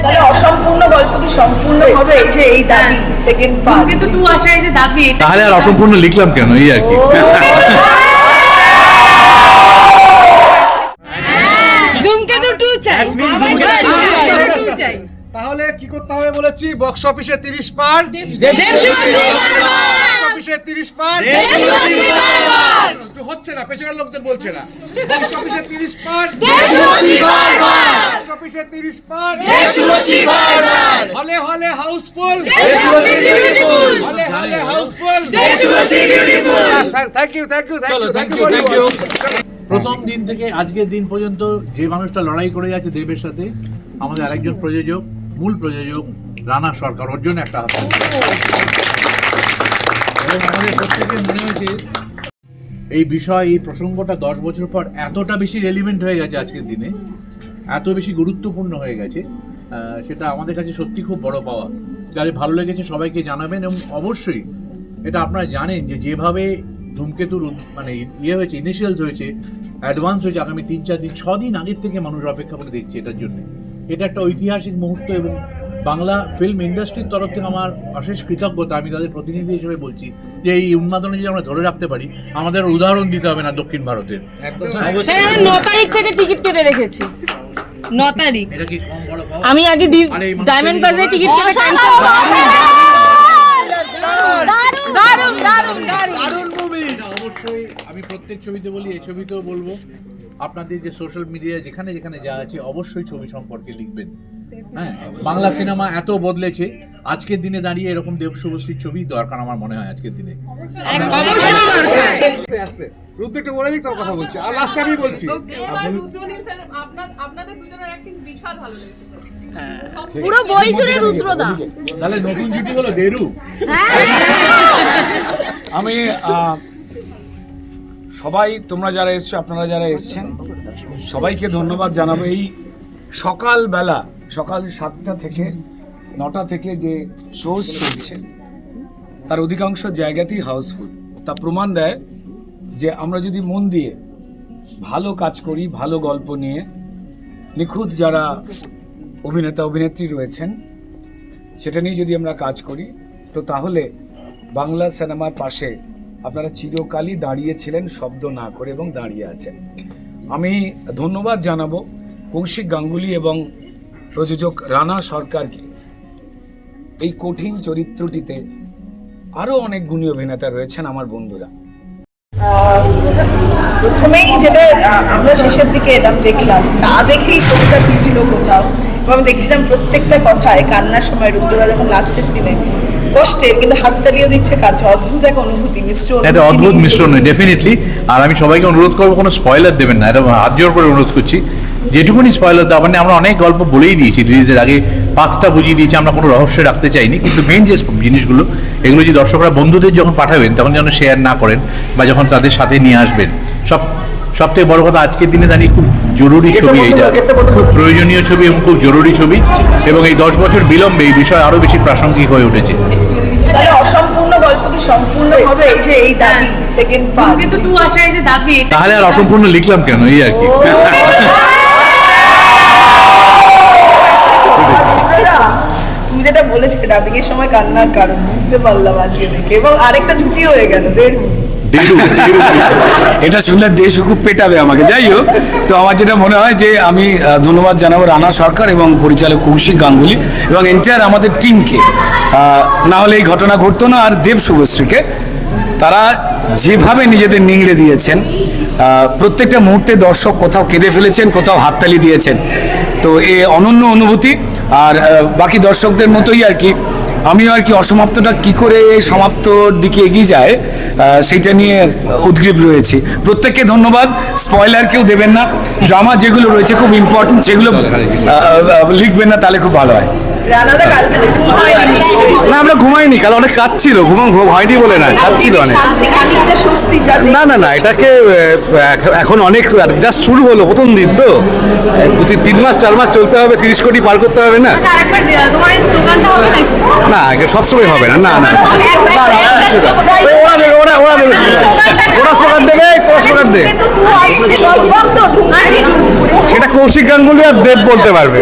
তাহলে অসম্পূর্ণ গল্প কি সম্পূর্ণ হবে? এই যে এই দাবি সেকেন্ড পার্ট কিন্তু টু আসার যে দাবি তাহলে আর অসম্পূর্ণ লিখলাম কেন? এই আর কি। ধূমকেতু টু চাই। ধূমকেতু টু চাই। তাহলে কি করতে হবে বলেছি? বক্স অফিসে তিরিশ পার বক্স অফিসে তিরিশ পার। তো হচ্ছে না পেছনের লোকজন বলছে না। বক্স অফিসে তিরিশ পার বক্স অফিসে তিরিশ পার হলে হলে হাউসফুল। হলে হলে house full. Thank you thank you thank you thank you প্রথম দিন থেকে আজকের দিন পর্যন্ত যে মানুষটা লড়াই করে যাচ্ছে দেবের সাথে আমাদের আরেকজন প্রযোজক মূল প্রযোজক রানা সরকার ওর জন্য একটা হাত। এবং আমাদের প্রত্যেকের মনে হয়েছে এই বিষয়, এই প্রসঙ্গটা দশ বছর পর এতটা বেশি রেলিভেন্ট হয়ে গেছে আজকের দিনে, এত বেশি গুরুত্বপূর্ণ হয়ে গেছে সেটা আমাদের কাছে সত্যি খুব বড় পাওয়া। যাদের ভালো লেগেছে সবাইকে জানাবেন এবং অবশ্যই এটা আপনারা জানেন যে যেভাবে ধূমকেতুর মানে ইয়ে হয়েছে ইনিশিয়ালস হয়েছে অ্যাডভান্স হয়েছে, আগামী তিন, চার দিন, ছ দিন আগের থেকে মানুষ অপেক্ষা করে দেখছে এটার জন্য। এটা একটা ঐতিহাসিক মুহূর্ত এবং বাংলা ফিল্ম ইন্ডাস্ট্রির তরফ থেকে আমার অশেষ কৃতজ্ঞতা আমি তাদের প্রতিনিধি হিসেবে বলছি যে এই উন্মাদনা যদি আমরা ধরে রাখতে পারি আমাদের উদাহরণ দিতে হবে না দক্ষিণ ভারতের। আমি ন তারিখ থেকে টিকিট কেটে রেখেছি। ন তারিখ। আমি আগে ডায়মন্ড যদি টিকিট কেটে অবশ্যই আমি প্রত্যেক ছবিতে বলি এই ছবিতেও বলব আপনাদের যে সোশ্যাল মিডিয়ায় যেখানে যেখানে যা আছে অবশ্যই ছবি সম্পর্কে লিখবেন। হ্যাঁ বাংলা সিনেমা এত বদলেছে আজকের দিনে দাঁড়িয়ে এরকম দেব শুভশ্রীর ছবি দরকার আমার মনে হয় আজকের দিনে। বলে দিক কথা বলছি। আর লাস্টে আমি বলছি। পুরো বই জুড়ে রুদ্রদা তাহলে নতুন জুটি হলো দেরু। আমি সবাই তোমরা যারা এসছো আপনারা যারা এসছেন সবাইকে ধন্যবাদ জানাব। এই সকালবেলা সকাল সাতটা থেকে, নটা থেকে যে শোজ চলছে, তার অধিকাংশ জায়গাতেই হাউসফুল তা প্রমাণ দেয় যে আমরা যদি মন দিয়ে ভালো কাজ করি, ভালো গল্প নিয়ে, নিখুঁত যারা অভিনেতা, অভিনেত্রী রয়েছেন, সেটা নিয়ে যদি আমরা কাজ করি, তো তাহলে বাংলা সিনেমার পাশে আপনারা চিরকালই দাঁড়িয়েছিলেন শব্দ না করে, এবং দাঁড়িয়ে আছেন। আমি ধন্যবাদ জানাব কৌশিক গাঙ্গুলি এবং প্রযোজক রানা সরকারকে। এই কঠিন চরিত্রটিতে আরও অনেক গুণী অভিনেতা রয়েছেন আমার বন্ধুরা। প্রথমেই যেটা আমরা শেষের দিকে এলাম দেখলাম। না দেখেই ছবিটা পিছিল কোথাও। এবং দেখছিলাম প্রত্যেকটা কথায় কান্নার সময় রুদ্রদা যখন লাস্টের সিনে কষ্টের কিন্তু হাততালিও দিচ্ছে কাজ অদ্ভুত এক অনুভূতি মিশ্র এটা অদ্ভুত নিয়ে মিশ্রণ ডেফিনেটলি আর আমি সবাইকে অনুরোধ করব কোনো স্পয়লার দেবেন না এটা হাত জোর করে অনুরোধ করছি। যেটুকুনি স্পয়লার দেওয়া মানে আমরা অনেক গল্প বলেই দিয়েছি রিলিজের আগে পাঁচটা বুঝিয়ে দিয়েছি আমরা কোনো রহস্য রাখতে চাইনি কিন্তু মেন যে জিনিসগুলো এগুলো যে দর্শকরা বন্ধুদের যখন পাঠাবেন তখন যেন শেয়ার না করেন বা যখন তাদের সাথে নিয়ে আসবেন। সব সব থেকে বড় কথা আজকের দিনে দাঁড়িয়ে খুব জরুরি ছবি এইটা। খুব প্রয়োজনীয় ছবি এবং খুব জরুরি ছবি এবং এই দশ বছর বিলম্বে এই বিষয় আরও বেশি প্রাসঙ্গিক হয়ে উঠেছে। তাহলে অসম্পূর্ণ গল্প কি সম্পূর্ণ হবে এই যে এই দাবি সেকেন্ড পার্ট কিন্তু টু আসার যে দাবি এটা তাহলে আর অসম্পূর্ণ লিখলাম কেন? এই আর কি তুমি যেটা বলেছে ডাবিং এর সময় কান্নার কারণ, বুঝতে পারলাম আজকে দেখে এবং আরেকটা ছুটি হয়ে গেল। এটা শুনলে দেশ খুব পেটাবে আমাকে, যাই হোক। তো আমার যেটা মনে হয় যে আমি ধন্যবাদ জানাব রানা সরকার এবং পরিচালক কৌশিক গাঙ্গুলি এবং এন্টায়ার আমাদের টিমকে না হলে এই ঘটনা ঘটতো না, আর দেব শুভশ্রীকে। তারা যেভাবে নিজেদের নিংড়ে দিয়েছেন প্রত্যেকটা মুহূর্তে দর্শক কোথাও কেঁদে ফেলেছেন, কোথাও হাততালি দিয়েছেন। তো এ অনন্য অনুভূতি। আর বাকি দর্শকদের মতোই আর কি। আমিও আর কি অসমাপ্তটা কি করে সমাপ্তর দিকে এগিয়ে যায় সেটা নিয়ে উদ্গ্রীব রয়েছি। প্রত্যেককে ধন্যবাদ স্পয়লার কেউ দেবেন না। ড্রামা যেগুলো রয়েছে খুব ইম্পর্টেন্ট সেগুলো লিখবেন না, তাহলে খুব ভালো হয়। রানাদা কালকে তো ঘুম হয়নি নিশ্চয়ই না আমরা ঘুমাইনি কাল অনেক কাঁদছিল ছিল ঘুম ঘুম হয়নি বলে না কাজ ছিল অনেক। না না না এটাকে এখন অনেক জাস্ট শুরু হলো প্রথম দিন তো। দু তিন- মাস চার মাস চলতে হবে তিরিশ কোটি পার করতে হবে না? আরেকবার তোমার স্লোগানটা হবে না এটা সবসময় হবে না না না। ওরা দেবে ওরা ওরা দেবে। ওরা স্লোগান দেবে তোরা স্লোগান সেটা কৌশিক গাঙ্গুলি আর দেব বলতে পারবে।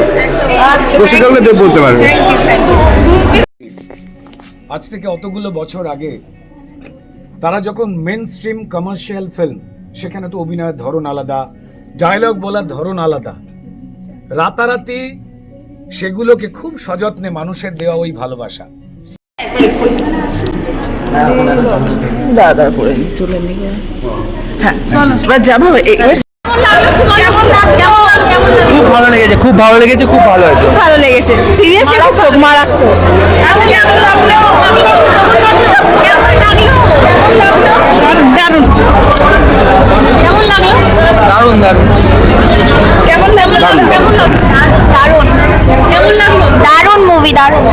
আচ্ছা কৌশিক গাঙ্গুলি দেব বলতে পারবে। আজ থেকে অতগুলো বছর আগে তারা যখন মেন স্ট্রিম কমার্শিয়াল ফিল্ম সেখানে তো অভিনয়ের ধরন আলাদা ডায়লগ বলার ধরন আলাদা রাতারাতি সেগুলোকে খুব সযত্নে মানুষের দেওয়া ওই ভালোবাসা। দাদা করে তুলে নিয়ে হ্যাঁ চলো যাব খুব ভালো লেগেছে খুব ভালো লেগেছে। খুব ভালো হয়েছে ভালো লেগেছে। সিরিয়াসলি খুব মারাত্মক। কেমন লাগল কেমন লাগল? দারুণ দারুণ। দারুণ কেমন লাগল? কেমন লাগল? দারুণ। কেমন লাগল? দারুণ মুভি দারুণ।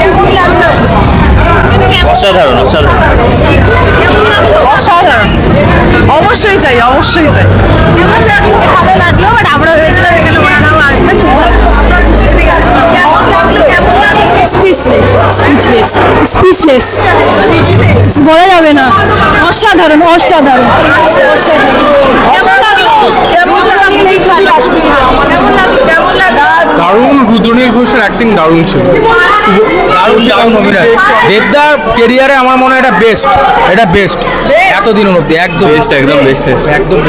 কেমন লাগল? অসাধারণ অসাধারণ। অসাধারণ। অবশ্যই চাই অবশ্যই চাই। কেমন স্পিচলেস বলা যাবে না। অসাধারণ অসাধারণ। দারুণ রুদ্রনীল ঘোষের অ্যাক্টিং দারুণ ছিল। দারুণ দারুণ অভিনয়। দেবদার কেরিয়ারে আমার মনে হয় এটা বেস্ট এটা বেস্ট এতদিনের মধ্যে একদম। বেস্ট একদম বেস্ট একদম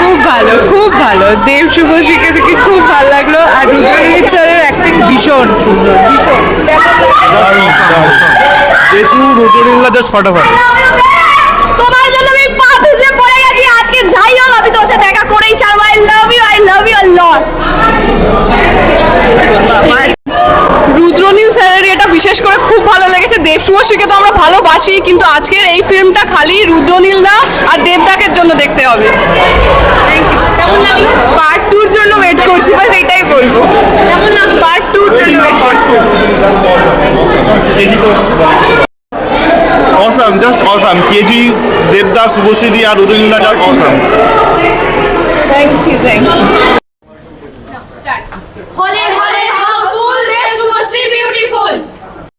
খুব ভালো খুব ভালো। দেব শুভশ্রীকে থেকে খুব ভালো লাগল। আর রুদ্রনীল অ্যাক্টিং ভীষণ সুন্দর ভীষণ। দেশু রুদ্রনীলা জাস্ট ফাটাফাট। তোমার জন্য আমি পা পিছলে পড়ে গেছি আজকে যাই হোক আমি তোর সাথে দেখা করেই ছাড়বো। I love you I love you lot Rudranil স্যারের এটা বিশেষ করে খুব ভালো লেগেছে। দেব শুভশ্রীকে তো আমরা ভালোবাসি কিন্তু আজকের এই ফিল্মটা খালি রুদ্রনীল দা আর দেবদাকের জন্য দেখতে হবে। পার্ট টুর জন্য ওয়েট করছি বাস এটাই বলব। পার্ট টুর জন্য ওয়েট করছি। অসাম জাস্ট অসাম কেজি দেবদাস শুভশ্রী আর রুদ্রনীলা just awesome thank you thank you